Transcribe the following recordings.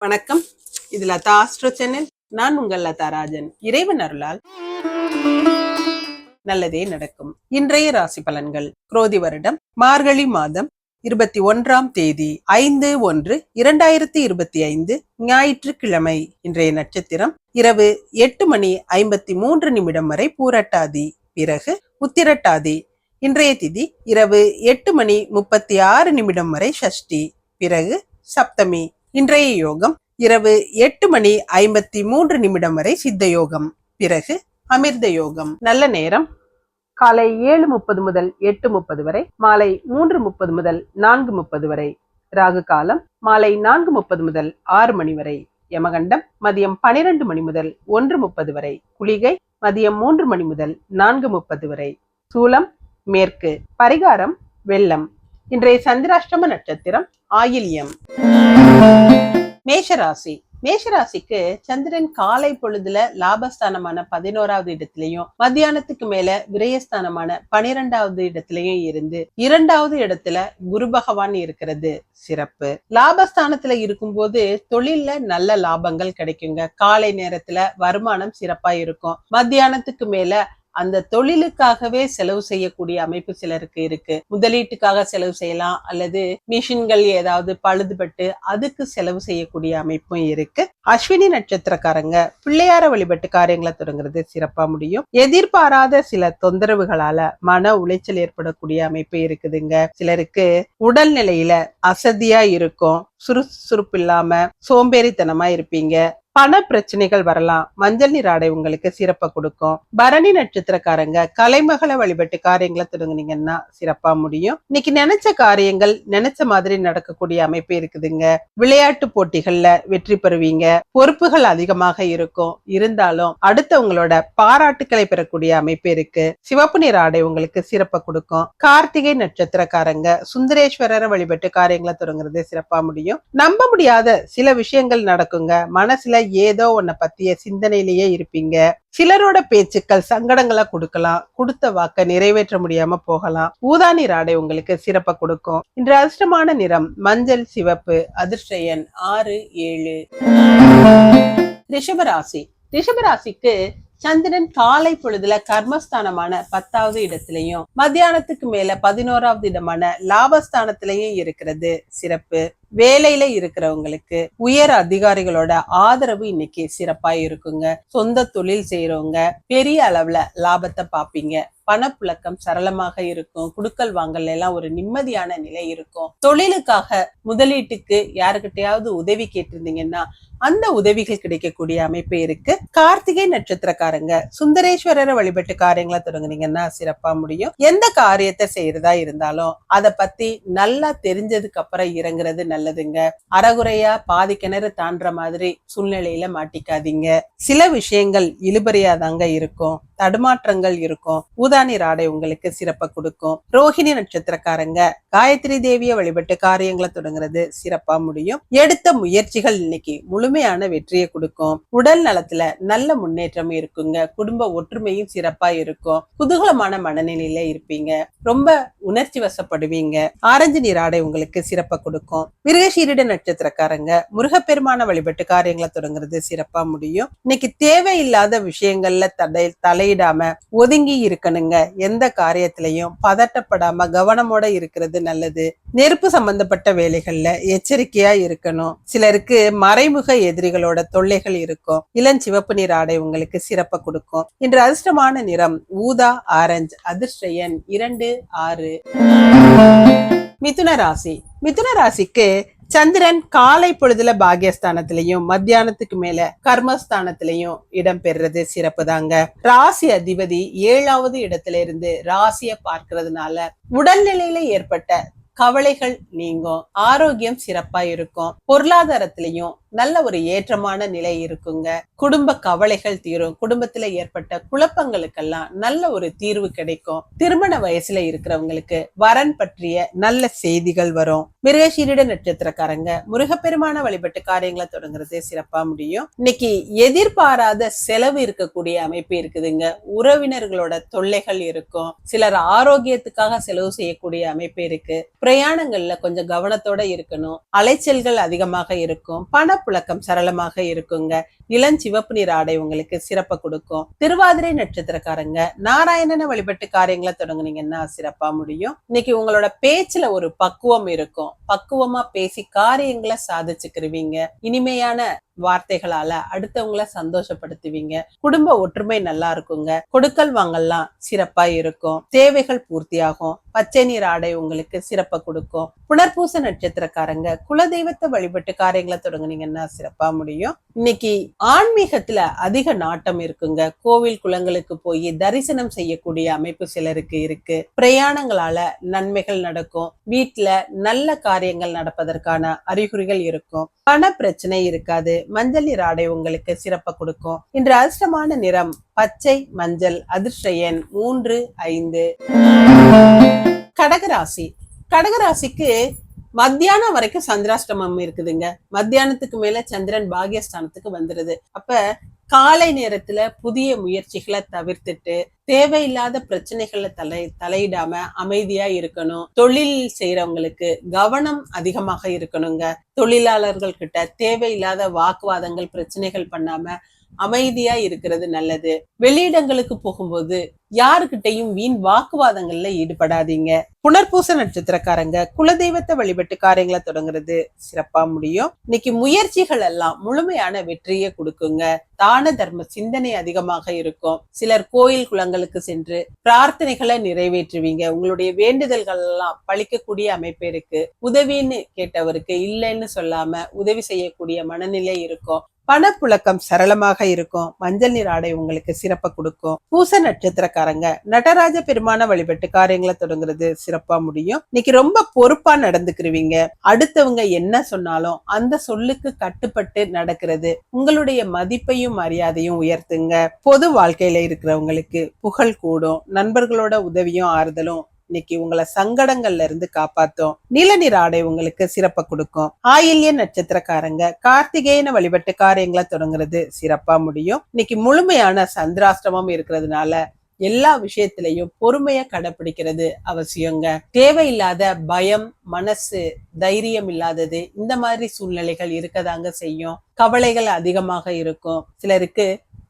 வணக்கம். இது Latha astro channel. நான் உங்கள் லதா ராஜன். இறைவன் அருளால் நல்லதே நடக்கும். இன்றைய ராசி பலன்கள். குரோதி வருடம் மார்கழி மாதம் இருபத்தி ஒன்றாம் தேதி ஐந்து ஒன்று இரண்டாயிரத்தி இருபத்தி ஐந்து ஞாயிற்றுக்கிழமை. இன்றைய நட்சத்திரம் இரவு எட்டு மணி ஐம்பத்தி மூன்று நிமிடம் வரை பூரட்டாதி. பிறகு உத்திரட்டாதி. இன்றைய திதி இரவு எட்டு மணி முப்பத்தி ஆறு நிமிடம் வரை ஷஷ்டி. பிறகு சப்தமி. இன்றைய யோகம் இரவு எட்டு மணி ஐம்பத்தி மூன்று நிமிடம் வரை சித்த யோகம். பிறகு அமிர்த யோகம். நல்ல நேரம். காலை ஏழு முப்பது முதல் எட்டு முப்பது வரை மாலை மூன்று முப்பது முதல் நான்கு முப்பது வரை ராகு காலம் மாலை நான்கு முப்பது முதல் ஆறு மணி வரை யமகண்டம் மதியம் பனிரெண்டு மணி முதல் ஒன்று முப்பது வரை குளிகை மதியம் மூன்று மணி முதல் நான்கு முப்பது வரை சூலம் மேற்கு பரிகாரம் வெள்ளம் இன்றைய சந்திராஷ்டம நட்சத்திரம் ஆயில்யம். மேஷராசி. மேஷராசிக்கு சந்திரன் காலை பொழுதுல லாபஸ்தானமான பதினோராவது இடத்திலையும் மத்தியானத்துக்கு மேல விரயஸ்தானமான பனிரெண்டாவது இடத்திலையும் இருந்து இரண்டாவது இடத்துல குரு பகவான் இருக்கிறது. சிறப்பு. லாபஸ்தானத்துல இருக்கும்போது தொழில்ல நல்ல லாபங்கள் கிடைக்குங்க. காலை நேரத்துல வருமானம் சிறப்பா இருக்கும். மத்தியானத்துக்கு மேல அந்த தொழிலுக்காகவே செலவு செய்யக்கூடிய அமைப்பு சிலருக்கு இருக்கு. முதலீட்டுக்காக செலவு செய்யலாம் அல்லது மிஷின்கள் ஏதாவது பழுதுபட்டு அதுக்கு செலவு செய்யக்கூடிய அமைப்பும் இருக்கு. அஸ்வினி நட்சத்திரக்காரங்க பிள்ளையார வழிபட்டு காரியங்களை தொடங்குறது சிறப்பா முடியும். எதிர்பாராத சில தொந்தரவுகளால மன உளைச்சல் ஏற்படக்கூடிய அமைப்பு இருக்குதுங்க. சிலருக்கு உடல்நிலையில அசதியா இருக்கும் சுறுசுறுப்பு இல்லாம சோம்பேறித்தனமா இருப்பீங்க. பண பிரச்சனைகள் வரலாம். மஞ்சள் நீர் ஆடை உங்களுக்கு சிறப்பை கொடுக்கும். பரணி நட்சத்திரக்காரங்க கலைமகளை வழிபட்டு காரியங்களை தொடங்குனீங்கன்னா சிறப்பா முடியும். இன்னைக்கு நினைச்ச காரியங்கள் நினைச்ச மாதிரி நடக்கக்கூடிய அமைப்பு இருக்குதுங்க. விளையாட்டு போட்டிகள்ல வெற்றி பெறுவீங்க. பொறுப்புகள் அதிகமாக இருக்கும். இருந்தாலும் அடுத்தவங்களோட பாராட்டுக்களை பெறக்கூடிய அமைப்பு இருக்கு. சிவப்பு நீர் ஆடை உங்களுக்கு சிறப்பை கொடுக்கும். கார்த்திகை நட்சத்திரக்காரங்க சுந்தரேஸ்வரரை வழிபட்டு காரியங்களை தொடங்குறது சிறப்பா முடியும். நம்ப முடியாத சில விஷயங்கள் நடக்குங்க. மனசுல ஏதோ ஒன்ன பத்திய சிந்தனையிலேயே இருப்பீங்க. சிலரோட பேச்சுக்கள் சங்கடங்களை கொடுக்கலாம். கொடுத்த வாக்க நிறைவேற்ற முடியாம போகலாம். ஊதா நீர் ஆடை உங்களுக்கு சிறப்பை கொடுக்கும். இன்று அதிர்ஷ்டமான நிறம் மஞ்சள் சிவப்பு அதிர்ஷ்ட எண் ஆறு ஏழு. ரிஷபராசி. ரிஷபராசிக்கு சந்திரன் காலை பொழுதுல கர்மஸ்தானமான பத்தாவது இடத்திலையும் மத்தியானத்துக்கு மேல பதினோராவது இடமான லாபஸ்தானத்திலையும் இருக்கிறது. சிறப்பு. வேலையில இருக்கிறவங்களுக்கு உயர் அதிகாரிகளோட ஆதரவு இன்னைக்கு சிறப்பா இருக்குங்க. சொந்த தொழில் செய்யறவங்க பெரிய அளவுல லாபத்தை பாப்பீங்க. பணப்புழக்கம் சரளமாக இருக்கும். குடுக்கல் வாங்கல் எல்லாம் ஒரு நிம்மதியான நிலை இருக்கும். தொழிலுக்காக முதலீட்டுக்கு யாருக்கிட்டையாவது உதவி கேட்டிருந்தீங்கன்னா அந்த உதவிகள் கிடைக்கக்கூடிய அமைப்பு இருக்கு. கார்த்திகை நட்சத்திரக்காரங்க சுந்தரேஸ்வரரை வழிபட்டு காரியங்களை தொடங்குனீங்கன்னா சிறப்பா முடியும். எந்த காரியத்தை செய்யறதா இருந்தாலும் அதை பத்தி நல்லா தெரிஞ்சதுக்கு அப்புறம் இறங்குறது நல்லதுங்க. அறகுறையா பாதி கிணறு தாண்டுற மாதிரி சூழ்நிலையில மாட்டிக்காதீங்க. சில விஷயங்கள் இழுபறியாதாங்க இருக்கும். தடுமாற்றங்கள் இருக்கும். ஊதானி ராடை உங்களுக்கு சிறப்பை கொடுக்கும். ரோஹிணி நட்சத்திரக்காரங்க காயத்ரி தேவியை வழிபட்டு காரியங்களை தொடங்குறது சிறப்பா முடியும். எடுத்த முயற்சிகள் இன்னைக்கு முழுமையான வெற்றியை கொடுக்கும். உடல் நலத்துல நல்ல முன்னேற்றம் இருக்குங்க. குடும்ப ஒற்றுமையும் சிறப்பா இருக்கும். குதூகலமான மனநிலையில இருப்பீங்க. ரொம்ப உணர்ச்சி வசப்படுவீங்க. ஆரஞ்சு நீர் ஆடை உங்களுக்கு சிறப்பை கொடுக்கும். மிருகசீரிட நட்சத்திரக்காரங்க முருகப்பெருமான வழிபட்டு காரியங்களை தொடங்குறது சிறப்பா முடியும். இன்னைக்கு தேவையில்லாத விஷயங்கள்ல தடை தலையிடாம ஒதுங்கி இருக்கணுங்க. எந்த காரியத்திலையும் பதட்டப்படாம கவனமோட இருக்கிறது நல்லது. நெருப்பு சம்பந்தப்பட்ட வேலைகள்ல எச்சரிக்கையா இருக்கணும். சிலருக்கு மறைமுக எதிரிகளோட தொல்லைகள் இருக்கும். இளஞ்சிவப்பு நிற ஆடை உங்களுக்கு சிறப்பை கொடுக்கும். இன்று அதிர்ஷ்டமான நிறம் ஊதா ஆரஞ்சு அதிர்ஷ்ட எண் இரண்டு ஆறு. மிதுன ராசி. மிதுன ராசிக்கு சந்திரன் காலை பொழுதுல பாகியஸ்தானத்திலையும் மத்தியானத்துக்கு மேல கர்மஸ்தானத்திலையும் இடம் பெறுறது சிறப்பு தாங்க ராசி அதிபதி ஏழாவது இடத்துல இருந்து ராசிய பார்க்கறதுனால உடல்நிலையில ஏற்பட்ட கவலைகள் நீங்கும் ஆரோக்கியம் சிறப்பா இருக்கும் பொருளாதாரத்திலையும் நல்ல ஒரு ஏற்றமான நிலை இருக்குங்க. குடும்ப கவலைகள் தீரும். குடும்பத்துல ஏற்பட்ட குழப்பங்களுக்கெல்லாம் நல்ல ஒரு தீர்வு கிடைக்கும். திருமண வயசுல இருக்கிறவங்களுக்கு வரன் பற்றிய நல்ல செய்திகள் வரும். மிருகசீரிட நட்சத்திரக்காரங்க முருகப்பெருமான வழிபட்டு காரியங்களை தொடங்குறது சிறப்பா முடியும். இன்னைக்கு எதிர்பாராத செலவு இருக்கக்கூடிய அமைப்பு இருக்குதுங்க. உறவினர்களோட தொல்லைகள் இருக்கும். சிலர் ஆரோக்கியத்துக்காக செலவு செய்யக்கூடிய அமைப்பு இருக்கு. பிரயாணங்கள்ல கொஞ்சம் கவனத்தோட இருக்கணும். அலைச்சல்கள் அதிகமாக இருக்கும். பண புழக்கம் சரளமாக இருக்குங்க. இளஞ்சிவப்பு நிற ஆடை உங்களுக்கு சிறப்பை கொடுக்கும். திருவாதிரை நட்சத்திரக்காரங்க நாராயணனை வழிபட்டு காரியங்களை தொடங்குனீங்கன்னா சிறப்பா முடியும். இன்னைக்கு உங்களோட பேச்சுல ஒரு பக்குவம் இருக்கும். பக்குவமா பேசி காரியங்களை சாதிச்சுக்கிருவீங்க. இனிமையான வார்த்தைகளால அடுத்தவங்கள சந்தோஷப்படுத்துவீங்க. குடும்ப ஒற்றுமை நல்லா இருக்குங்க. கொடுக்கல் வாங்கல்லாம் சிறப்பா இருக்கும். தேவைகள் பூர்த்தியாகும். பச்சை நீர் ஆடை உங்களுக்கு சிறப்பை கொடுக்கும். புனர்பூச நட்சத்திரக்காரங்க குலதெய்வத்தை வழிபட்டு காரியங்களை தொடங்குனீங்கன்னா சிறப்பா முடியும். இன்னைக்கு ஆன்மீகத்துல அதிக நாட்டம் இருக்குங்க. கோவில் குளங்களுக்கு போய் தரிசனம் செய்யக்கூடிய அமைப்பு சிலருக்கு இருக்கு. பிரயாணங்களால நன்மைகள் நடக்கும். வீட்டுல நல்ல காரியங்கள் நடப்பதற்கான அறிகுறிகள் இருக்கும். பண பிரச்சனை இருக்காது. மஞ்சள் நிற ஆடை உங்களுக்கு சிறப்ப கொடுக்கும். இன்று அதிர்ஷ்டமான நிறம் பச்சை மஞ்சள் அதிர்ஷ்ட எண் மூன்று ஐந்து. கடகராசி. கடகராசிக்கு மத்தியானம் வரைக்கும் சந்திராஷ்டமம் இருக்குதுங்க. மத்தியானத்துக்கு மேல சந்திரன் பாகியஸ்தானத்துக்கு வந்துருது. அப்ப காலை நேரத்துல புதிய முயற்சிகளை தவிர்த்துட்டு தேவையில்லாத பிரச்சனைகளை தலை தலையிடாம அமைதியா இருக்கணும். தொழில் செய்யறவங்களுக்கு கவனம் அதிகமாக இருக்கணுங்க. தொழிலாளர்கள் கிட்ட தேவையில்லாத வாக்குவாதங்கள் பிரச்சனைகள் பண்ணாம அமைதியா இருக்கிறது நல்லது. வெளியிடங்களுக்கு போகும்போது யாருக்கிட்டையும் வீண் வாக்குவாதங்கள்ல ஈடுபடாதீங்க. புனர்பூச நட்சத்திரக்காரங்க குலதெய்வத்தை வழிபட்டு காரியங்களை தொடங்குறது சிறப்பா முடியும். இன்னைக்கு முயற்சிகள் எல்லாம் முழுமையான வெற்றியை கொடுக்குங்க. தான தர்ம சிந்தனை அதிகமாக இருக்கும். சிலர் கோயில் குளங்களுக்கு சென்று பிரார்த்தனைகளை நிறைவேற்றுவீங்க. உங்களுடைய வேண்டுதல்கள் எல்லாம் பழிக்கக்கூடிய அமைப்பு இருக்கு. உதவின்னு கேட்டவருக்கு இல்லைன்னு சொல்லாம உதவி செய்யக்கூடிய மனநிலை இருக்கும். பணப்புழக்கம் சரளமாக இருக்கும். மஞ்சள் நீர் ஆடை உங்களுக்கு சிறப்பை கொடுக்கும். பூச நட்சத்திரக்காரங்க நடராஜ பெருமான வழிபட்டு காரியங்களை தொடங்குறது சிறப்பா முடியும். இன்னைக்கு ரொம்ப பொறுப்பா நடந்துக்கிருவீங்க. அடுத்தவங்க என்ன சொன்னாலும் அந்த சொல்லுக்கு கட்டுப்பட்டு நடக்கிறது உங்களுடைய மதிப்பையும் மரியாதையும் உயர்த்துங்க. பொது வாழ்க்கையில இருக்கிறவங்களுக்கு புகழ் கூடும். நண்பர்களோட உதவியும் ஆறுதலும் இன்னைக்கு உங்களை சங்கடங்கள்ல இருந்து காப்பாத்தும். நிலநீர் ஆடை உங்களுக்கு சிறப்பை கொடுக்கும். ஆயில்ய நட்சத்திரக்காரங்க கார்த்திகேயன வழிபட்டு காரியங்களை தொடங்குறது சிறப்பா முடியும். இன்னைக்கு முழுமையான சந்திராஷ்டமம் இருக்கிறதுனால எல்லா விஷயத்திலையும் பொறுமைய கடைபிடிக்கிறது அவசியங்க. தேவையில்லாத பயம் மனசு தைரியம் இல்லாதது இந்த மாதிரி சூழ்நிலைகள் இருக்கதாங்க செய்யும். கவலைகள் அதிகமாக இருக்கும். சிலருக்கு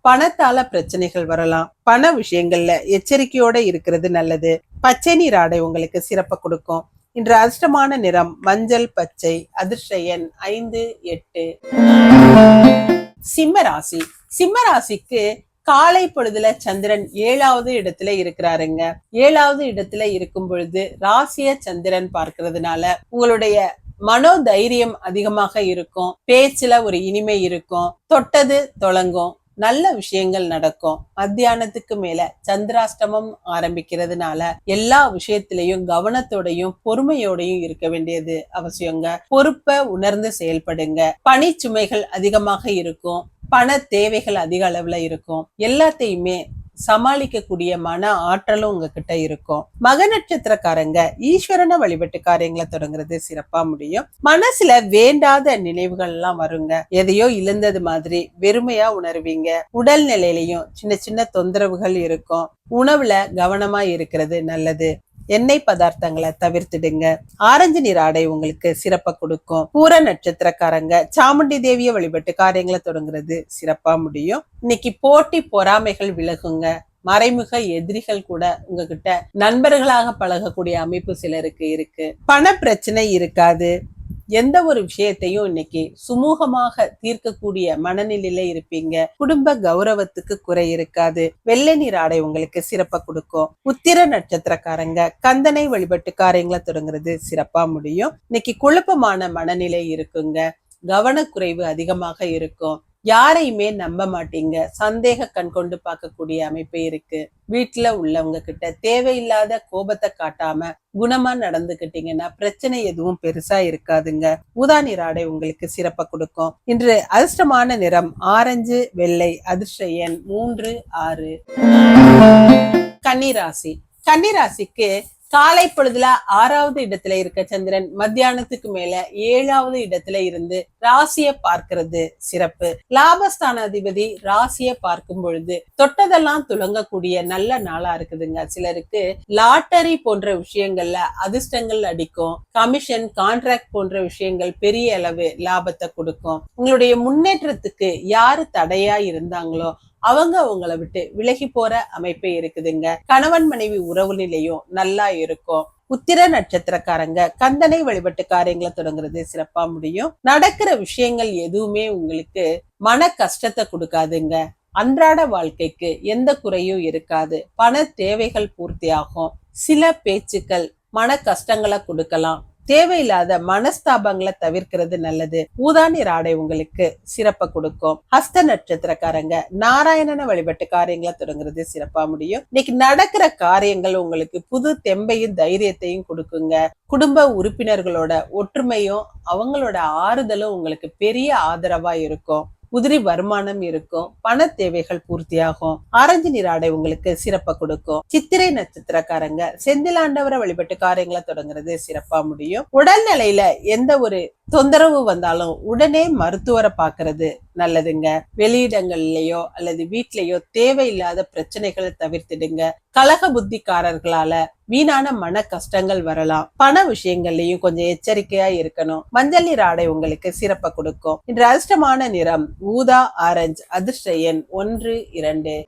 பணத்தால பிரச்சனைகள் வரலாம். பண விஷயங்கள்ல எச்சரிக்கையோட இருக்கிறது நல்லது. பச்சை நீர் ஆடை உங்களுக்கு சிறப்பை கொடுக்கும். இன்று அதிர்ஷ்டமான நிறம் மஞ்சள் பச்சை அதிர்ஷ்ட எண் ஐந்து எட்டு. சிம்ம ராசி. சிம்ம ராசிக்கு காலை பொழுதுல சந்திரன் ஏழாவது இடத்துல இருக்கிறாருங்க. ஏழாவது இடத்துல இருக்கும் பொழுது ராசிய சந்திரன் பார்க்கறதுனால உங்களுடைய மனோதைரியம் அதிகமாக இருக்கும். பேச்சுல ஒரு இனிமை இருக்கும். தொட்டது தொடங்கும் நல்ல விஷயங்கள் நடக்கும். மத்தியானத்துக்கு மேல சந்திராஷ்டமம் ஆரம்பிக்கிறதுனால எல்லா விஷயத்திலையும் கவனத்தோடையும் பொறுமையோடையும் இருக்க வேண்டியது அவசியங்க. பொறுப்பை உணர்ந்து செயல்படுங்க. பணிச்சுமைகள் அதிகமாக இருக்கும். பண தேவைகள் அதிக அளவுல இருக்கும். எல்லாத்தையுமே சமாளிக்கக்கூடிய மன ஆற்றலும் உங்ககிட்ட இருக்கும். மக நட்சத்திரக்காரங்க ஈஸ்வரனை வழிபட்டு காரியங்களை தொடங்குறது சிறப்பா முடியும். மனசுல வேண்டாத நினைவுகள் எல்லாம் வருங்க. எதையோ இழந்தது மாதிரி வெறுமையா உணர்வீங்க. உடல் நிலையிலையும் சின்ன சின்ன தொந்தரவுகள் இருக்கும். உணவுல கவனமா இருக்கிறது நல்லது. எண்ணெய் பதார்த்தங்களை தவிர்த்துடுங்க. ஆரஞ்சு நீர் ஆடை உங்களுக்கு சிறப்பா கொடுக்கும். பூர நட்சத்திரக்காரங்க சாமுண்டி தேவியை வழிபட்டு காரியங்களை தொடங்குறது சிறப்பா முடியும். இன்னைக்கு போட்டி பொறாமைகள் விலகுங்க. மறைமுக எதிரிகள் கூட உங்ககிட்ட நண்பர்களாக பழகக்கூடிய அமைப்பு சிலருக்கு இருக்கு. பண பிரச்சனை இருக்காது. எந்த ஒரு விஷயத்தையும் இன்னைக்கு சுமூகமாக தீர்க்கக்கூடிய மனநிலையில இருப்பீங்க. குடும்ப கௌரவத்துக்கு குறை இருக்காது. வெள்ளை நீர் ஆடை உங்களுக்கு சிறப்பை கொடுக்கும். உத்திர நட்சத்திரக்காரங்க கந்தனை வழிபட்டுக்காரங்களை தொடங்குறது சிறப்பா முடியும். இன்னைக்கு குழப்பமான மனநிலை இருக்குங்க. கவனக்குறைவு அதிகமாக இருக்கும். யாரையுமே நம்ப மாட்டீங்க. சந்தேக கண் கொண்டு பார்க்கக்கூடிய அமைப்பு இருக்கு. வீட்டுல உள்ளவங்க கிட்ட தேவையில்லாத கோபத்தை காட்டாம குணமா நடந்துகிட்டீங்கன்னா பிரச்சனை எதுவும் பெருசா இருக்காதுங்க. ஊதா நிற ஆடை உங்களுக்கு சிறப்ப கொடுக்கும். இன்று அதிர்ஷ்டமான நிறம் ஆரஞ்சு வெள்ளை அதிர்ஷ்ட எண் மூன்று ஆறு. கன்னிராசி. கன்னிராசிக்கு காலை பொழுதுல ஆறாவது இடத்துல இருக்க சந்திரன் மத்தியானத்துக்கு மேல ஏழாவது இடத்துல இருந்து ராசிய பார்க்கிறது சிறப்பு. லாபஸ்தான அதிபதி ராசிய பார்க்கும் பொழுது தொட்டதெல்லாம் துலங்கக்கூடிய நல்ல நாளா இருக்குதுங்க. சிலருக்கு லாட்டரி போன்ற விஷயங்கள்ல அதிர்ஷ்டங்கள் அடிக்கும். கமிஷன் கான்ட்ராக்ட் போன்ற விஷயங்கள் பெரிய அளவு லாபத்தை கொடுக்கும். உங்களுடைய முன்னேற்றத்துக்கு யாரு தடையா இருந்தாங்களோ அவங்க அவங்கள விட்டு விலகி போற அமைப்பே இருக்குதுங்க. கணவன் மனைவி உறவு நிலையும் நல்லா இருக்கும். உத்திர நட்சத்திரக்காரங்க கந்தனை வழிபட்டு காரியங்களை தொடங்குறது சிறப்பா முடியும். நடக்கிற விஷயங்கள் எதுவுமே உங்களுக்கு மன கஷ்டத்தை கொடுக்காதுங்க. அன்றாட வாழ்க்கைக்கு எந்த குறையும் இருக்காது. பண தேவைகள் பூர்த்தியாகும். சில பேச்சுக்கள் மன கஷ்டங்களை கொடுக்கலாம். தேவையில்லாத மனஸ்தாபங்களை தவிர்க்கிறது நல்லது. ஊதானி ஆடை உங்களுக்கு சிறப்பை கொடுக்கும். ஹஸ்த நட்சத்திரக்காரங்க நாராயணனை வழிபட்டு காரியங்களை தொடங்குறது சிறப்பா முடியும். இன்னைக்கு நடக்கிற காரியங்கள் உங்களுக்கு புது தெம்பையும் தைரியத்தையும் கொடுக்குங்க. குடும்ப உறுப்பினர்களோட ஒற்றுமையும் அவங்களோட ஆறுதலும் உங்களுக்கு பெரிய ஆதரவா இருக்கும். உதிரி வருமானம் இருக்கும் பண தேவைகள் பூர்த்தியாகும் ஆரஞ்சு நீர் ஆடை உங்களுக்கு சிறப்பை கொடுக்கும். சித்திரை நட்சத்திரக்காரங்க செந்திலாண்டவரை வழிபட்டு காரியங்களை தொடங்குறது சிறப்பா முடியும். உடல்நிலையில எந்த ஒரு தொந்தரவு வந்தாலும் உடனே மருத்துவரை பார்க்கறது நல்லதுங்க. வெளியிடங்கள்லயோ அல்லது வீட்லயோ தேவையில்லாத பிரச்சனைகளை தவிர்த்துடுங்க. கலக புத்திக்காரர்களால வீணான மன கஷ்டங்கள் வரலாம். பண விஷயங்கள்லயும் கொஞ்சம் எச்சரிக்கையா இருக்கணும். மஞ்சள் நீர் ஆடை உங்களுக்கு சிறப்பை கொடுக்கும். இன்று அதிர்ஷ்டமான நிறம் ஊதா ஆரஞ்சு அதிர்ஷ்ட எண் ஒன்று இரண்டு.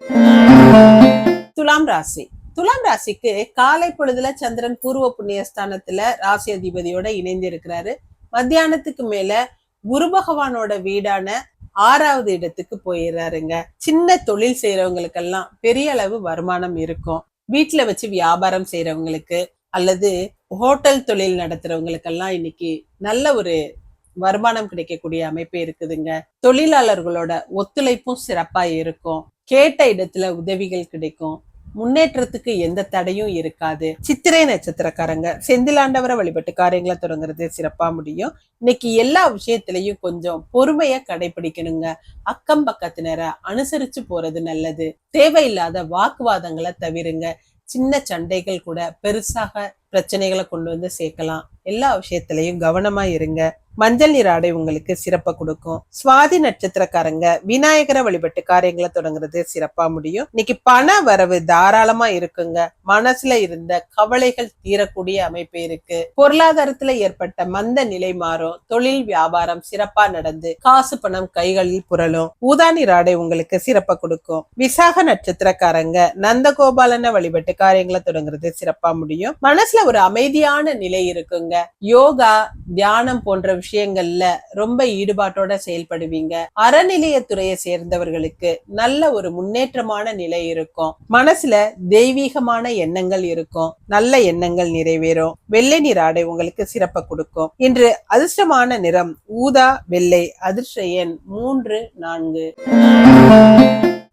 துலாம் ராசி. துலாம் ராசிக்கு காலை பொழுதுல சந்திரன் பூர்வ புண்ணியஸ்தானத்துல ராசி அதிபதியோட இணைந்து இருக்கிறாரு மத்தியானத்துக்கு மேல குரு பகவானோட வீடான ஆறாவது இடத்துக்கு போயிடுறாருங்க சின்ன தொழில் செய்யறவங்களுக்கெல்லாம் பெரிய அளவு வருமானம் இருக்கும். வீட்டுல வச்சு வியாபாரம் செய்யறவங்களுக்கு அல்லது ஹோட்டல் தொழில் நடத்துறவங்களுக்கெல்லாம் இன்னைக்கு நல்ல ஒரு வருமானம் கிடைக்கக்கூடிய அமைப்பு இருக்குதுங்க. தொழிலாளர்களோட ஒத்துழைப்பும் சிறப்பா இருக்கும். கேட்ட இடத்துல உதவிகள் கிடைக்கும். முன்னேற்றத்துக்கு எந்த தடையும் இருக்காது. சித்திரை நட்சத்திரக்காரங்க செந்திலாண்டவரை வழிபட்டு காரியங்களை தொடங்குறது சிறப்பா முடியும். இன்னைக்கு எல்லா விஷயத்திலையும் கொஞ்சம் பொறுமைய கடைபிடிக்கணுங்க. அக்கம் பக்கத்தினரை அனுசரிச்சு போறது நல்லது. தேவையில்லாத வாக்குவாதங்களை தவிருங்க. சின்ன சண்டைகள் கூட பெருசாக பிரச்சனைகளை கொண்டு வந்து சேர்க்கலாம். எல்லா விஷயத்திலையும் கவனமா இருங்க. மஞ்சள் நிற ஆடை உங்களுக்கு சிறப்பை கொடுக்கும். சுவாதி நட்சத்திரக்காரங்க விநாயகரை வழிபட்டு காரியங்களை தொடங்குறது சிறப்பா முடியும். இன்னைக்கு பண வரவு தாராளமா இருக்குங்க. மனசுல இருந்த கவலைகள் தீரக்கூடிய அமைப்பு இருக்கு. பொருளாதாரத்துல ஏற்பட்ட மந்த நிலை மாறும். தொழில் வியாபாரம் சிறப்பா நடந்து காசு பணம் கைகளில் புரளும். ஊதானி ஆடை உங்களுக்கு சிறப்பா கொடுக்கும். விசாக நட்சத்திரக்காரங்க நந்தகோபாலனை வழிபட்டு காரியங்களை தொடங்குறது சிறப்பா முடியும். மனசுல ஒரு அமைதியான நிலை இருக்குங்க. யோகா தியானம் போன்ற விஷயங்கள்ல ரொம்ப ஈடுபாட்டோட செயல்படுவீங்க. அறநிலையத்துறையை சேர்ந்தவர்களுக்கு நல்ல ஒரு முன்னேற்றமான நிலை இருக்கும். மனசுல தெய்வீகமான எண்ணங்கள் இருக்கும். நல்ல எண்ணங்கள் நிறைவேறும். வெள்ளை நீர் ஆடை உங்களுக்கு சிறப்பை கொடுக்கும். இன்று அதிர்ஷ்டமான நிறம் ஊதா வெள்ளை அதிர்ஷ்ட எண் மூன்று நான்கு.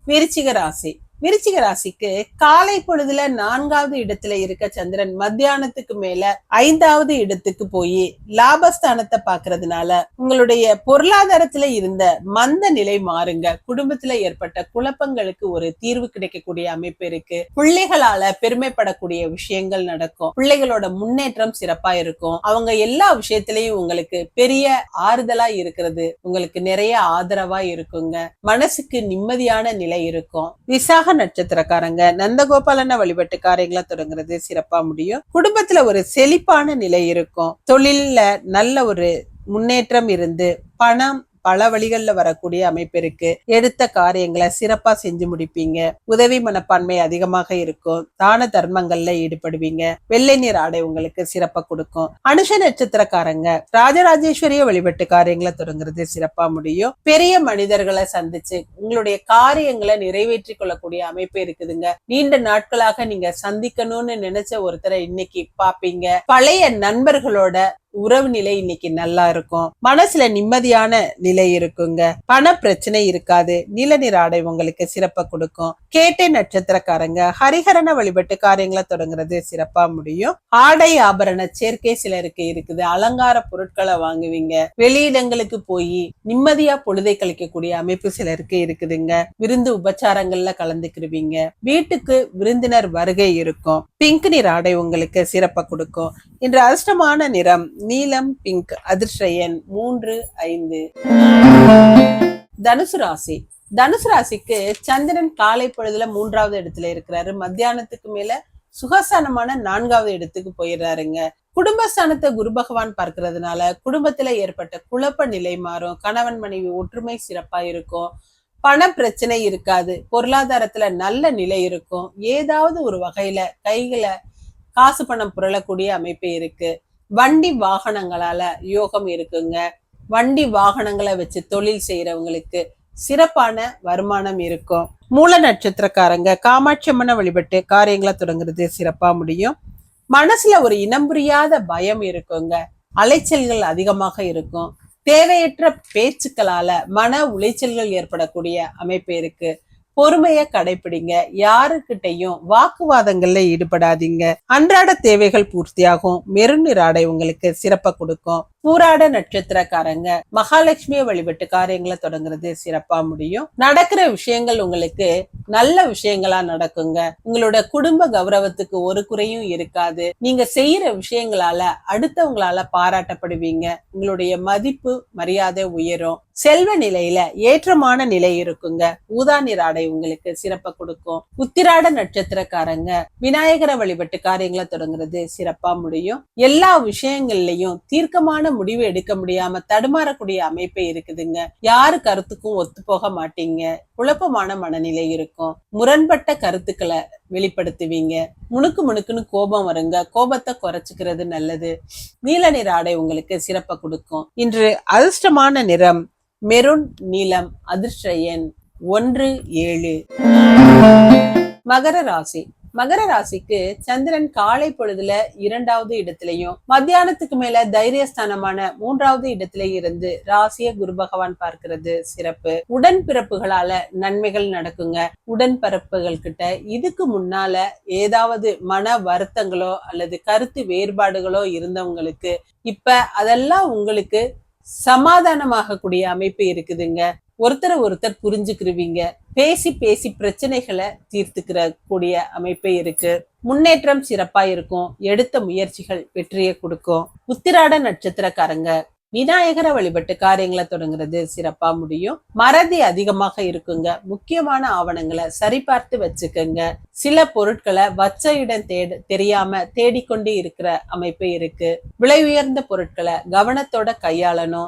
விருச்சிக ராசி. விருச்சிக ராசிக்கு காலை பொழுதுல நான்காவது இடத்துல இருக்க சந்திரன் மத்தியானத்துக்கு மேல ஐந்தாவது இடத்துக்கு போய் லாபஸ்தானத்தை பாக்குறதுனால உங்களுடைய பொருளாதாரத்துல இருந்த மந்த நிலை மாறுங்க. குடும்பத்துல ஏற்பட்ட குழப்பங்களுக்கு ஒரு தீர்வு கிடைக்கக்கூடிய அமைப்பு இருக்கு. பிள்ளைகளால பெருமைப்படக்கூடிய விஷயங்கள் நடக்கும். பிள்ளைகளோட முன்னேற்றம் சிறப்பா இருக்கும். அவங்க எல்லா விஷயத்திலையும் உங்களுக்கு பெரிய ஆறுதலா இருக்கிறது. உங்களுக்கு நிறைய ஆதரவா இருக்குங்க. மனசுக்கு நிம்மதியான நிலை இருக்கும். விசாக நட்சத்திரக்காரங்க நந்தகோபாலன வழிபட்டு காரியங்களை தொடங்குறது சிறப்பா முடியும். குடும்பத்துல ஒரு செழிப்பான நிலை இருக்கும். தொழில்ல நல்ல ஒரு முன்னேற்றம் இருந்து பணம் பல வழிகள்ல வரக்கூடிய அமைப்பு இருக்கு. எடுத்த காரியங்களை சிறப்பா செஞ்சு முடிப்பீங்க. உதவி மனப்பான்மை அதிகமாக இருக்கும். தான தர்மங்கள்ல ஈடுபடுவீங்க. வெள்ளை நீர் ஆடை உங்களுக்கு சிறப்பா கொடுக்கும். அனுஷ நட்சத்திரக்காரங்க ராஜராஜேஸ்வரிய வழிபட்டு காரியங்களை தொடங்குறது சிறப்பா முடியும். பெரிய மனிதர்களை சந்திச்சு உங்களுடைய காரியங்களை நிறைவேற்றி கொள்ளக்கூடிய அமைப்பு இருக்குதுங்க. நீண்ட நாட்களாக நீங்க சந்திக்கணும்னு நினைச்ச ஒருத்தரை இன்னைக்கு பாப்பீங்க. பழைய நண்பர்களோட உறவு நிலை இன்னைக்கு நல்லா இருக்கும். மனசுல நிம்மதியான நிலை இருக்குங்க. பண பிரச்சனை இருக்காது. நீல நிற ஆடை உங்களுக்கு சிறப்பை கொடுக்கும். கேட்டை நட்சத்திரக்காரங்க ஹரிஹரன வழிபட்டு காரியங்களை தொடங்குறது சிறப்பா முடியும். ஆடை ஆபரண சேர்க்கை சிலருக்கு இருக்குது. அலங்கார பொருட்களை வாங்குவீங்க. வெளியிடங்களுக்கு போய் நிம்மதியா பொழுதை கழிக்கக்கூடிய அமைப்பு சிலருக்கு இருக்குதுங்க. விருந்து உபச்சாரங்கள்ல கலந்துக்கிருவீங்க. வீட்டுக்கு விருந்தினர் வருகை இருக்கும். பிங்க் நிற ஆடை உங்களுக்கு சிறப்பை கொடுக்கும். இன்று அதிர்ஷ்டமான நிறம் நீலம் பிங்க் அதிர்ஷயன் மூன்று ஐந்து. தனுசு ராசி. தனுசு ராசிக்கு சந்திரன் காலை பொழுதுல மூன்றாவது இடத்துல இருக்கிறாரு. மத்தியானத்துக்கு மேல சுகசானமான நான்காவது இடத்துக்கு போயிடுறாருங்க. குடும்பஸ்தானத்தை குரு பகவான் பார்க்கறதுனால குடும்பத்துல ஏற்பட்ட குழப்ப நிலை மாறும். கணவன் மனைவி ஒற்றுமை சிறப்பா இருக்கும். பண பிரச்சனை இருக்காது. பொருளாதாரத்துல நல்ல நிலை இருக்கும். ஏதாவது ஒரு வகையில கைகளை காசு பணம் புரளக்கூடிய அமைப்பு இருக்கு. வண்டி வாகனங்களால யோகம் இருக்குங்க. வண்டி வாகனங்களை வச்சு தொழில் செய்யறவங்களுக்கு சிறப்பான வருமானம் இருக்கும். மூல நட்சத்திரக்காரங்க காமாட்சி அம்மனை வழிபட்டு காரியங்களை தொடங்குறது சிறப்பா முடியும். மனசுல ஒரு இனம் புரியாத பயம் இருக்குங்க. அலைச்சல்கள் அதிகமாக இருக்கும். தேவையற்ற பேச்சுக்களால மன உளைச்சல்கள் ஏற்படக்கூடிய அமைப்பு இருக்கு. பொறுமைய கடைபிடிங்க யாருக்கிட்டையும் வாக்குவாதங்கள்ல ஈடுபடாதீங்க. அன்றாட தேவைகள் பூர்த்தியாகும். மெருநிற ஆடை உங்களுக்கு சிறப்பை கொடுக்கும். பூராட நட்சத்திரக்காரங்க மகாலட்சுமியை வழிபட்டு காரியங்களை தொடங்குறது சிறப்பா முடியும். நடக்கிற விஷயங்கள் உங்களுக்கு நல்ல விஷயங்களா நடக்குங்க. உங்களோட குடும்ப கௌரவத்துக்கு ஒரு குறையும் இருக்காது. நீங்க செய்யற விஷயங்களால அடுத்தவங்களால பாராட்டப்படுவீங்க. உங்களுடைய மதிப்பு மரியாதை உயரும். செல்வ நிலையில ஏற்றமான நிலை இருக்குங்க. ஊதா நிற ஆடை உங்களுக்கு சிறப்பை கொடுக்கும். உத்திராட நட்சத்திரக்காரங்க விநாயகரை வழிபட்டு காரியங்களை தொடங்குறது சிறப்பா முடியும். எல்லா விஷயங்கள்லயும் தீர்க்கமான முடிவு எடுக்க முடியாம தடுமாறக்கூடிய அமைப்பு இருக்குதுங்க. யாரு கருத்துக்கும் ஒத்து போக மாட்டீங்க. குழப்பமான மனநிலை இருக்கும். முரண்பட்ட கருத்துக்களை வெளிப்படுத்துவீங்க. முணுக்கு முணுக்குன்னு கோபம் வருங்க. கோபத்தை குறைச்சிக்கிறது நல்லது. நீல நிற ஆடை உங்களுக்கு சிறப்பை கொடுக்கும். இன்று அதிர்ஷ்டமான நிறம் மெருன் நீலம் அதிர்ஷ்ட எண் ஒன்று ஏழு. மகர ராசி. மகர ராசிக்கு சந்திரன் காலை பொழுதுல இரண்டாவது இடத்திலையும் மத்தியானத்துக்கு மேல தைரியஸ்தானமான மூன்றாவது இடத்துல இருந்து ராசிய குரு பகவான் பார்க்கிறது சிறப்பு. உடன்பிறப்புகளால நன்மைகள் நடக்குங்க. உடன்பிறப்புகள் கிட்ட இதுக்கு முன்னால ஏதாவது மன வருத்தங்களோ அல்லது கருத்து வேறுபாடுகளோ இருந்தவங்களுக்கு இப்ப அதெல்லாம் உங்களுக்கு சமாதானமாகக்கூடிய அமைப்பு இருக்குதுங்க. ஒருத்தரை ஒருத்தர் புரிஞ்சுக்கிருவீங்க. பேசி பேசி பிரச்சனைகளை தீர்த்துக்கிற கூடிய அமைப்பு இருக்கு. முன்னேற்றம் சிறப்பா இருக்கும். எடுத்த முயற்சிகள் வெற்றியை கொடுக்கும். உத்திராட நட்சத்திரக்காரங்க விநாயகரை வழிபட்டு காரியங்களை தொடங்குறது சிறப்பா முடியும். மறதி அதிகமாக இருக்குங்க. முக்கியமான ஆவணங்களை சரிபார்த்து வச்சுக்கோங்க. சில பொருட்களை வச்ச இடம் தேட தெரியாம தேடிக்கொண்டு இருக்கிற அமைப்பு இருக்கு. விலை உயர்ந்த பொருட்களை கவனத்தோட கையாளணும்.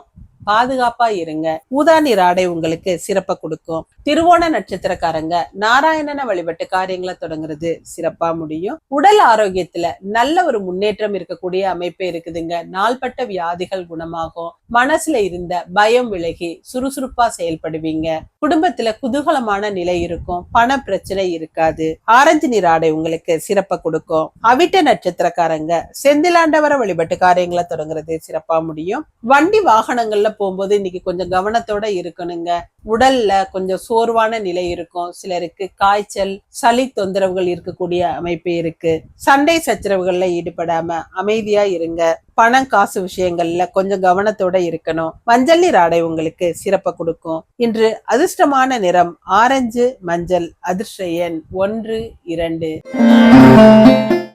பாதுகாப்பா இருங்க. ஊதா நிற ஆடை உங்களுக்கு சிறப்பை கொடுக்கும். திருவோண நட்சத்திரக்காரங்க நாராயணனை வழிபட்டு காரியங்களை தொடங்குறது சிறப்பா முடியும். உடல் ஆரோக்கியத்துல நல்ல ஒரு முன்னேற்றம் இருக்கக்கூடிய அமைப்பு இருக்குதுங்க. நாள்பட்ட வியாதிகள் குணமாகும். மனசுல இருந்த பயம் விலகி சுறுசுறுப்பா செயல்படுவீங்க. குடும்பத்துல குதூகலமான நிலை இருக்கும். பண பிரச்சனை இருக்காது. ஆரஞ்சு நிற ஆடை உங்களுக்கு சிறப்பை கொடுக்கும். அவிட்ட நட்சத்திரக்காரங்க செந்திலாண்டவரை வழிபட்டு காரியங்களை தொடங்குறது சிறப்பா முடியும். வண்டி வாகனங்கள்ல போகும்போது இன்னைக்கு கொஞ்சம் கவனத்தோட இருக்கணுங்க. உடல்ல கொஞ்சம் சோர்வான நிலை இருக்கும். சிலருக்கு காய்ச்சல் சளி தொந்தரவுகள் இருக்கக்கூடிய அமைப்பு இருக்கு. சண்டை சச்சரவுகள்ல ஈடுபடாம அமைதியா இருங்க. பணம் காசு விஷயங்கள்ல கொஞ்சம் கவனத்தோட இருக்கணும். மஞ்சள் நீர் ஆடை உங்களுக்கு சிறப்பை கொடுக்கும். இன்று அதிர்ஷ்டமான நிறம் ஆரஞ்சு மஞ்சள் அதிர்ஷ்ட எண் ஒன்று இரண்டு.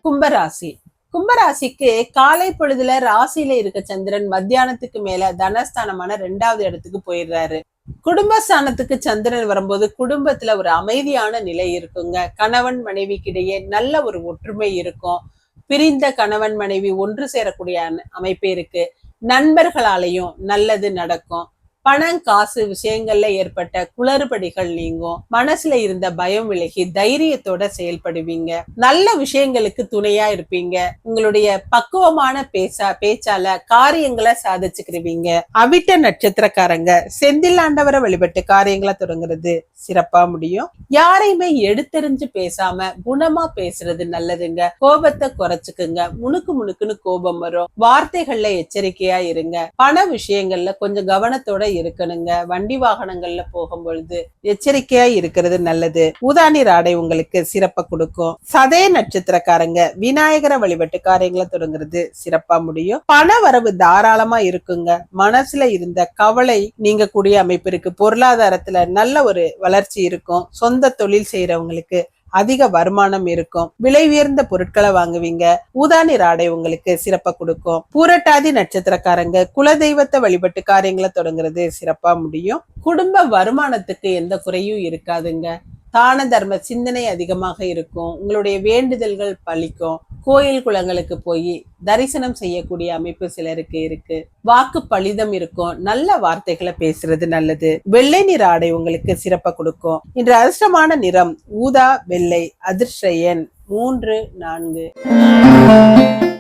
கும்பராசி. கும்பராசிக்கு காலை பொழுதுல ராசியில இருக்க சந்திரன் மத்தியானத்துக்கு மேல தனஸ்தானமான ரெண்டாவது இடத்துக்கு போயிடுறாரு. குடும்பஸ்தானத்துக்கு சந்திரன் வரும்போது குடும்பத்துல ஒரு அமைதியான நிலை இருக்குங்க. கணவன் மனைவிக்கிடையே நல்ல ஒரு ஒற்றுமை இருக்கும். பிரிந்த கணவன் மனைவி ஒன்று சேரக்கூடிய அமைப்பு இருக்கு. நண்பர்களாலையும் நல்லது நடக்கும். பணம் காசு விஷயங்கள்ல ஏற்பட்ட குளறுபடிகள் நீங்கும். மனசுல இருந்த பயம் விலகி தைரியத்தோட செயல்படுவீங்க. நல்ல விஷயங்களுக்கு துணையா இருப்பீங்க. உங்களுடைய பக்குவமான பேசா பேச்சால காரியங்களை சாதிச்சுக்கிருவீங்க. அவிட்ட நட்சத்திரக்காரங்க செந்தில் ஆண்டவரை வழிபட்டு காரியங்களை தொடங்குறது சிறப்பா முடியும். யாரையுமே எடுத்தெறிஞ்சு பேசாம குணமா பேசுறது நல்லதுங்க. கோபத்தை குறைச்சுக்குங்க. முணுக்கு முணுக்குன்னு கோபம் வரும். வார்த்தைகள்ல எச்சரிக்கையா இருங்க. பண விஷயங்கள்ல கொஞ்சம் கவனத்தோட இருக்கணுங்க. வண்டி வாகனங்கள்ல போகும் பொழுது எச்சரிக்கையா இருக்கிறது நல்லது. உதானிர் ராடை உங்களுக்கு சிறப்பை கொடுக்கும். சதய நட்சத்திரக்காரங்க விநாயகரை வழிபட்டு காரியங்களை தொடங்குறது சிறப்பா முடியும். பண வரவு தாராளமா இருக்குங்க. மனசுல இருந்த கவலை நீங்க கூடிய அமைப்பு இருக்கு. பொருளாதாரத்துல நல்ல ஒரு வளர்ச்சி இருக்கும். சொந்த தொழில் செய்யறவங்களுக்கு அதிக வருமானம் இருக்கும். விலை உயர்ந்த பொருட்களை வாங்குவீங்க. ஊதானி ஆடை உங்களுக்கு சிறப்பா கொடுக்கும். பூரட்டாதி நட்சத்திரக்காரங்க குலதெய்வத்தை வழிபட்டு காரியங்களை தொடங்குறது சிறப்பா முடியும். குடும்ப வருமானத்துக்கு எந்த குறையும் இருக்காதுங்க. தான தர்ம சிந்தனை அதிகமாக இருக்கும். உங்களுடைய வேண்டுதல்கள் பலிக்கும். கோயில் குளங்களுக்கு போய் தரிசனம் செய்யக்கூடிய அமைப்பு சிலருக்கு இருக்கு. வாக்கு பலிதம் இருக்கும். நல்ல வார்த்தைகளை பேசுறது நல்லது. வெள்ளை நிற ஆடை உங்களுக்கு சிறப்பை கொடுக்கும். இன்று அதிர்ஷ்டமான நிறம் ஊதா வெள்ளை அதிர்ஷ்ட எண் மூன்று நான்கு.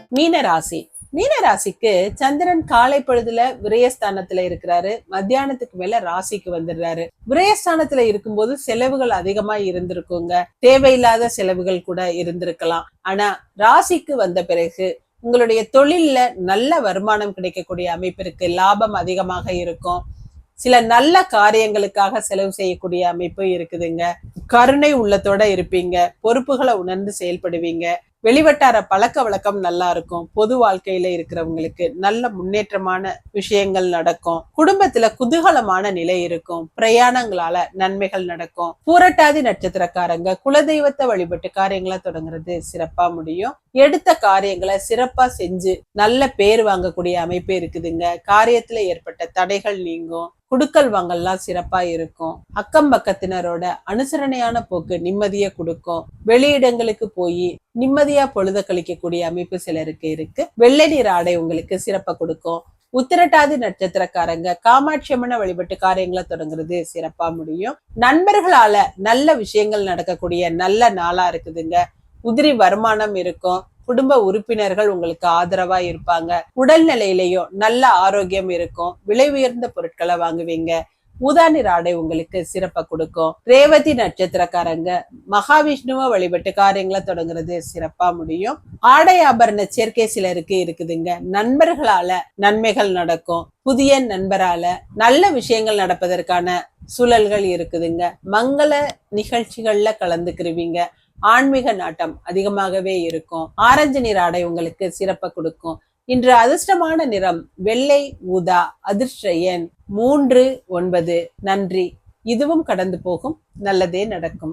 மீன ராசி மீனராசிக்கு சந்திரன் காலை பொழுதுல விரயஸ்தானத்துல இருக்கிறாரு. மத்தியானத்துக்கு மேல ராசிக்கு வந்துடுறாரு. விரயஸ்தானத்துல இருக்கும்போது செலவுகள் அதிகமா இருந்திருக்குங்க. தேவையில்லாத செலவுகள் கூட இருந்திருக்கலாம். ஆனா ராசிக்கு வந்த பிறகு உங்களுடைய தொழில்ல நல்ல வருமானம் கிடைக்கக்கூடிய அமைப்பு இருக்கு. லாபம் அதிகமாக இருக்கும். சில நல்ல காரியங்களுக்காக செலவு செய்யக்கூடிய அமைப்பு இருக்குதுங்க. கருணை உள்ளத்தோட இருப்பீங்க. பொறுப்புகளை உணர்ந்து செயல்படுவீங்க. வெளிவட்டார பழக்க வழக்கம் நல்லா இருக்கும். பொது வாழ்க்கையில இருக்கிறவங்களுக்கு நல்ல முன்னேற்றமான விஷயங்கள் நடக்கும். குடும்பத்துல குதூகலமான நிலை இருக்கும். பிரயாணங்களால நன்மைகள் நடக்கும். பூரட்டாதி நட்சத்திரக்காரங்க குலதெய்வத்தை வழிபட்டு காரியங்களை தொடங்குறது சிறப்பா முடியும். எடுத்த காரியங்களை சிறப்பா செஞ்சு நல்ல பேர் வாங்கக்கூடிய அமைப்பு இருக்குதுங்க. காரியத்துல ஏற்பட்ட தடைகள் நீங்கும். குடுக்கல் வாங்கல்லாம் சிறப்பா இருக்கும். அக்கம் பக்கத்தினரோட அனுசரணையான போக்கு நிம்மதியை கொடுக்கும். வெளியிடங்களுக்கு போய் நிம்மதியா பொழுத கழிக்கக்கூடிய அமைப்பு சிலருக்கு இருக்கு. வெள்ளை நீர் ஆடை உங்களுக்கு சிறப்பை கொடுக்கும். உத்திரட்டாதி நட்சத்திரக்காரங்க காமாட்சி அம்மனை வழிபட்டு காரியங்களை தொடங்குறது சிறப்பா முடியும். நண்பர்களால நல்ல விஷயங்கள் நடக்கக்கூடிய நல்ல நாளா இருக்குதுங்க. உதிரி வருமானம் இருக்கும். குடும்ப உறுப்பினர்கள் உங்களுக்கு ஆதரவா இருப்பாங்க. உடல்நிலையிலையும் நல்ல ஆரோக்கியம் இருக்கும். விலை உயர்ந்த பொருட்களை வாங்குவீங்க. ஊதானி ராடை உங்களுக்கு சிறப்பை கொடுக்கும். ரேவதி நட்சத்திரக்காரங்க மகாவிஷ்ணுவை வழிபட்டு காரியங்களை தொடங்குறது சிறப்பா முடியும். ஆடை ஆபரண சேர்க்கை சிலருக்கு இருக்குதுங்க. நண்பர்களால நன்மைகள் நடக்கும். புதிய நண்பரால நல்ல விஷயங்கள் நடப்பதற்கான சூழல்கள் இருக்குதுங்க. மங்கள நிகழ்ச்சிகள்ல கலந்துக்கிருவீங்க. ஆன்மீக நாட்டம் அதிகமாகவே இருக்கும். ஆரஞ்சு நீர் ஆடை உங்களுக்கு சிறப்பை கொடுக்கும். இன்று அதிர்ஷ்டமான நிறம் வெள்ளை ஊதா அதிர்ஷ்ட எண் மூன்று ஒன்பது. நன்றி. இதுவும் கடந்து போகும். நல்லதே நடக்கும்.